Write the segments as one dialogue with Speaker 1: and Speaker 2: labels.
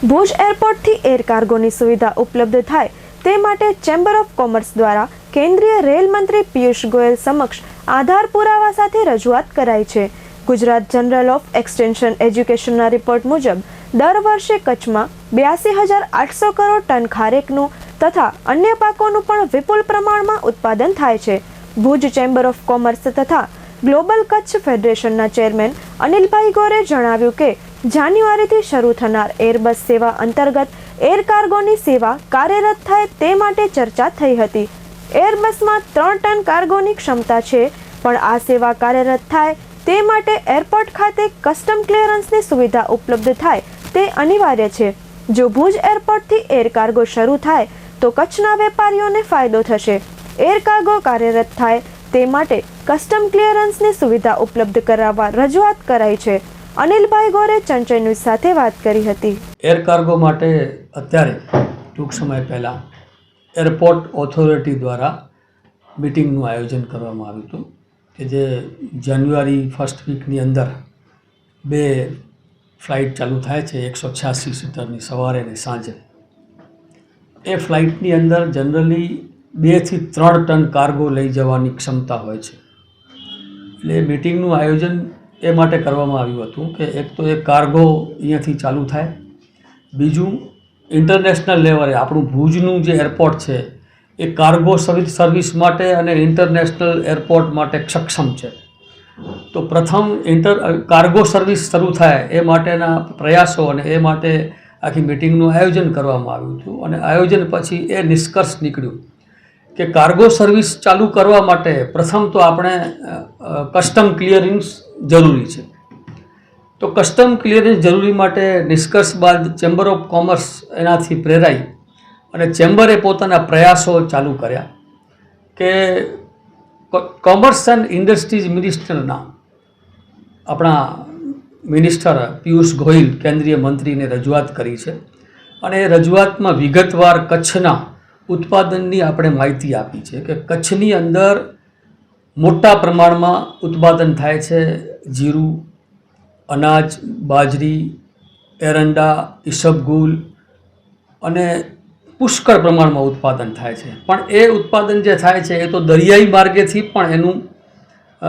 Speaker 1: ભુજ એરપોર્ટથી એર કાર્ગોની સુવિધા ઉપલબ્ધ થાય તે માટે ચેમ્બર ઓફ કોમર્સ દ્વારા કેન્દ્રીય રેલ મંત્રી પિયુષ ગોયલ સમક્ષ આધાર પુરાવા સાથે રજૂઆત કરાઈ છે. ગુજરાત જનરલ ઓફ એક્સટેન્શન એજ્યુકેશનના રિપોર્ટ મુજબ, દર વર્ષે કચ્છમાં બ્યાસી હજાર આઠસો કરોડ ટન ખારેકનું તથા અન્ય પાકોનું પણ વિપુલ પ્રમાણમાં ઉત્પાદન થાય છે. ભુજ ચેમ્બર ઓફ કોમર્સ તથા ગ્લોબલ કચ્છ ફેડરેશનના ચેરમેન અનિલભાઈ ગોરે જણાવ્યું કે જાન્યુઆરીથી શરૂ થનાર એરબસ સેવા અંતર્ગત એર કાર્ગોની સેવા કાર્યરત થાય તે માટે ચર્ચા થઈ હતી. એરબસમાં ત્રણ ટન કાર્ગોની ક્ષમતા છે, પણ આ સેવા કાર્યરત થાય તે માટે એરપોર્ટ ખાતે કસ્ટમ ક્લિયરન્સની સુવિધા ઉપલબ્ધ થાય તે અનિવાર્ય છે. જો ભુજ એરપોર્ટથી એર કાર્ગો શરૂ થાય, તો કચ્છના વેપારીઓને ફાયદો થશે. એર કાર્ગો કાર્યરત થાય તે માટે કસ્ટમ ક્લિયરન્સની સુવિધા ઉપલબ્ધ કરાવવા રજૂઆત કરાઈ છે. અનિલભાઈ ગોરે ચંચય ન્યૂઝ સાથે વાત કરી હતી.
Speaker 2: એર કાર્ગો માટે અત્યારે ટૂંક સમય પહેલાં એરપોર્ટ ઓથોરિટી દ્વારા મિટિંગનું આયોજન કરવામાં આવ્યું હતું કે જે જાન્યુઆરી ફર્સ્ટ વીકની અંદર બે ફ્લાઇટ ચાલુ થાય છે, એકસો છ્યાસી સીટરની સવારે અને સાંજે. એ ફ્લાઇટની અંદર જનરલી બેથી ત્રણ ટન કાર્ગો લઈ જવાની ક્ષમતા હોય છે. એટલે મિટિંગનું આયોજન એ માટે કરવામાં આવ્યું હતું કે એક તો એ કાર્ગો અહીંયાથી ચાલુ થાય. બીજું ઇન્ટરનેશનલ લેવલે આપણું ભુજનું જે એરપોર્ટ છે, એ કાર્ગો સર્વિસ માટે અને ઇન્ટરનેશનલ એરપોર્ટ માટે સક્ષમ છે. તો પ્રથમ ઇન્ટર કાર્ગો સર્વિસ શરૂ થાય એ માટેના પ્રયાસો અને એ માટે આખી મિટિંગનું આયોજન કરવામાં આવ્યું હતું અને આયોજન પછી એ નિષ્કર્ષ નીકળ્યું. કે કાર્ગો સર્વિસ ચાલુ કરવા માટે પ્રથમ તો આપણે કસ્ટમ ક્લિયરિંગ્સ જરૂરી છે. તો કસ્ટમ ક્લિયરિંગ જરૂરી માટે નિષ્કર્ષ બાદ ચેમ્બર ઓફ કોમર્સ એનાથી પ્રેરાઈ અને ચેમ્બરે પોતાના પ્રયાસો ચાલુ કર્યા કે કોમર્સ એન્ડ ઇન્ડસ્ટ્રીઝ મિનિસ્ટરના આપણા મિનિસ્ટર પિયુષ ગોહિલ કેન્દ્રીય મંત્રીને રજૂઆત કરી છે. અને એ રજૂઆતમાં વિગતવાર કચ્છના ઉત્પાદનની આપણે માહિતી આપી છે કે કચ્છની અંદર મોટા પ્રમાણમાં ઉત્પાદન થાય છે જીરું, અનાજ, બાજરી, એરંડા, ઈસબગુલ અને પુષ્કળ પ્રમાણમાં ઉત્પાદન થાય છે. પણ એ ઉત્પાદન જે થાય છે એ તો દરિયાઈ માર્ગેથી પણ એનું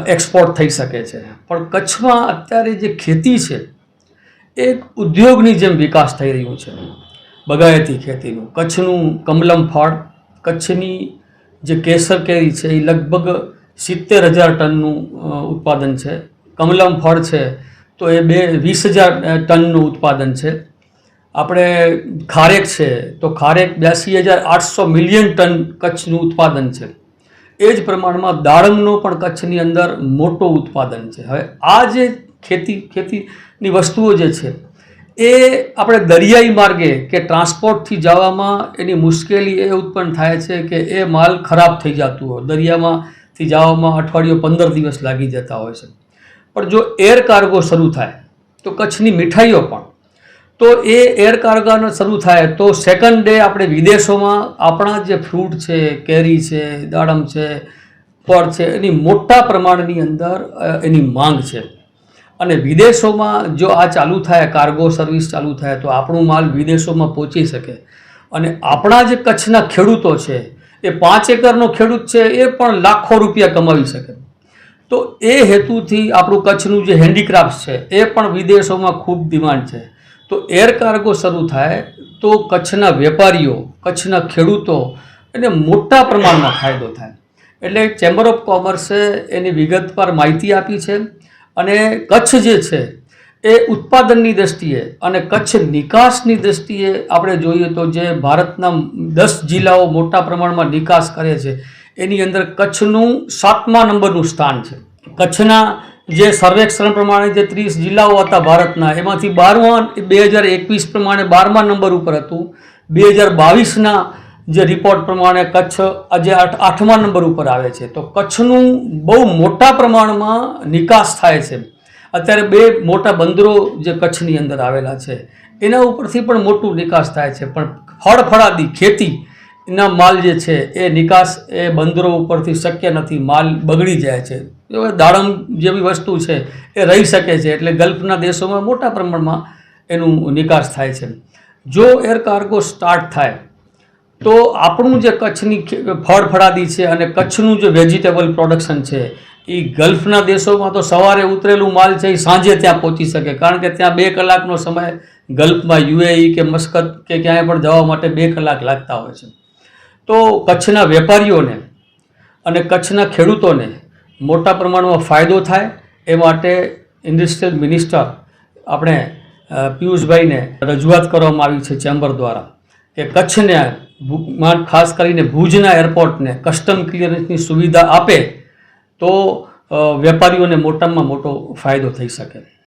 Speaker 2: એક્સપોર્ટ થઈ શકે છે. પણ કચ્છમાં અત્યારે જે ખેતી છે એ ઉદ્યોગની જેમ વિકાસ થઈ રહ્યું છે. બગાયતી ખેતીનું. કચ્છનું કમલમ ફળ, કચ્છની જે કેસર કેરી છે, એ લગભગ સિત્તેર હજાર ટનનું ઉત્પાદન છે. કમલમ ફળ છે, તો એ બે, વીસ હજાર ટનનું ઉત્પાદન છે. આપણે ખારેક છે, તો ખારેક બ્યાસી હજાર આઠસો મિલિયન ટન કચ્છનું ઉત્પાદન છે. એ જ પ્રમાણમાં દાડમનું પણ કચ્છની અંદર મોટો ઉત્પાદન છે. હવે આ જે ખેતી, ખેતીની વસ્તુઓ જે છે એ આપણે દરિયાઈ માર્ગે કે ટ્રાન્સપોર્ટથી જવામાં એની મુશ્કેલી એ ઉત્પન્ન થાય છે કે એ માલ ખરાબ થઈ જતું હોય. દરિયામાંથી જવામાં અઠવાડિયું પંદર દિવસ લાગી જતા હોય છે. પણ જો એર કાર્ગો શરૂ થાય, તો કચ્છની મીઠાઈઓ પણ. તો એ એર કાર્ગોનો શરૂ થાય, તો સેકન્ડ ડે આપણે વિદેશોમાં આપણા જે ફ્રૂટ છે, કેરી છે, દાડમ છે, ફળ છે, એની મોટા પ્રમાણની અંદર એની માંગ છે. અને વિદેશોમાં જો આ ચાલુ થાય કાર્ગો સર્વિસ ચાલુ થાય, તો આપણું માલ વિદેશોમાં પહોંચી શકે. અને આપણા જે કચ્છના ખેડૂતો છે, એ પાંચ એકરનો ખેડૂત છે, એ પણ લાખો રૂપિયા કમાવી શકે. તો એ હેતુથી આપણું કચ્છનું જે હેન્ડીક્રાફ્ટ છે, એ પણ વિદેશોમાં ખૂબ ડિમાન્ડ છે. તો એર કાર્ગો શરૂ થાય, તો કચ્છના વેપારીઓ, કચ્છના ખેડૂતો, એને મોટા પ્રમાણમાં ફાયદો થાય. એટલે ચેમ્બર ઓફ કોમર્સે એની વિગતવાર માહિતી આપી છે. અને કચ્છ જે છે, એ ઉત્પાદનની દ્રષ્ટિએ અને કચ્છ નિકાસની દ્રષ્ટિએ આપણે જોઈએ તો જે ભારતના દસ જિલ્લાઓ મોટા પ્રમાણમાં નિકાસ કરે છે, એની અંદર કચ્છનું સાતમા નંબરનું સ્થાન છે. કચ્છના જે સર્વેક્ષણ પ્રમાણે જે ત્રીસ જિલ્લાઓ હતા ભારતના, એમાંથી બારમા, બે હજાર એકવીસ પ્રમાણે બારમા નંબર ઉપર હતું. બે હજાર બાવીસના જે રિપોર્ટ પ્રમાણે કચ્છ આજે આઠ આઠમા નંબર ઉપર આવે છે. તો કચ્છનું બહુ મોટા પ્રમાણમાં નિકાસ થાય છે. અત્યારે બે મોટા બંદરો જે કચ્છની અંદર આવેલા છે, એના ઉપરથી પણ મોટું નિકાસ થાય છે. પણ ફળફળાદી ખેતી ના માલ જે છે, એ નિકાસ, એ બંદરો ઉપરથી શક્ય નથી. માલ બગડી જાય છે. દાડમ જેવી વસ્તુ છે, એ રહી શકે છે. એટલે ગલ્ફના દેશોમાં મોટા પ્રમાણમાં એનું નિકાસ થાય છે. જો એર કાર્ગો સ્ટાર્ટ થાય તો આપણું જે કચ્છની ફળફળાદી ફળ ફળાદી છે અને કચ્છનું જે વેજીટેબલ પ્રોડક્શન છે, એ ગલ્ફના દેશોમાં તો સવારે ઉતરેલું માલ છે એ સાંજે ત્યાં પહોંચી શકે. કારણ કે ત્યાં બે કલાકનો સમય ગલ્ફમાં યુએઈ કે મસ્કત કે ક્યાંય પણ જવા માટે બે કલાક લાગતા હોય છે. તો કચ્છના વેપારીઓને અને કચ્છના ખેડૂતોને મોટા પ્રમાણમાં ફાયદો થાય એ માટે ઇન્ડસ્ટ્રીયલ મિનિસ્ટર આપણે પિયુષભાઈને રજૂઆત કરવામાં આવી છે ચેમ્બર દ્વારા. કે કચ્છને ખાસ કરીને ભુજના એરપોર્ટને કસ્ટમ ક્લિયરન્સની સુવિધા આપે તો વેપારીઓને મોટામાં મોટો ફાયદો થઈ શકે.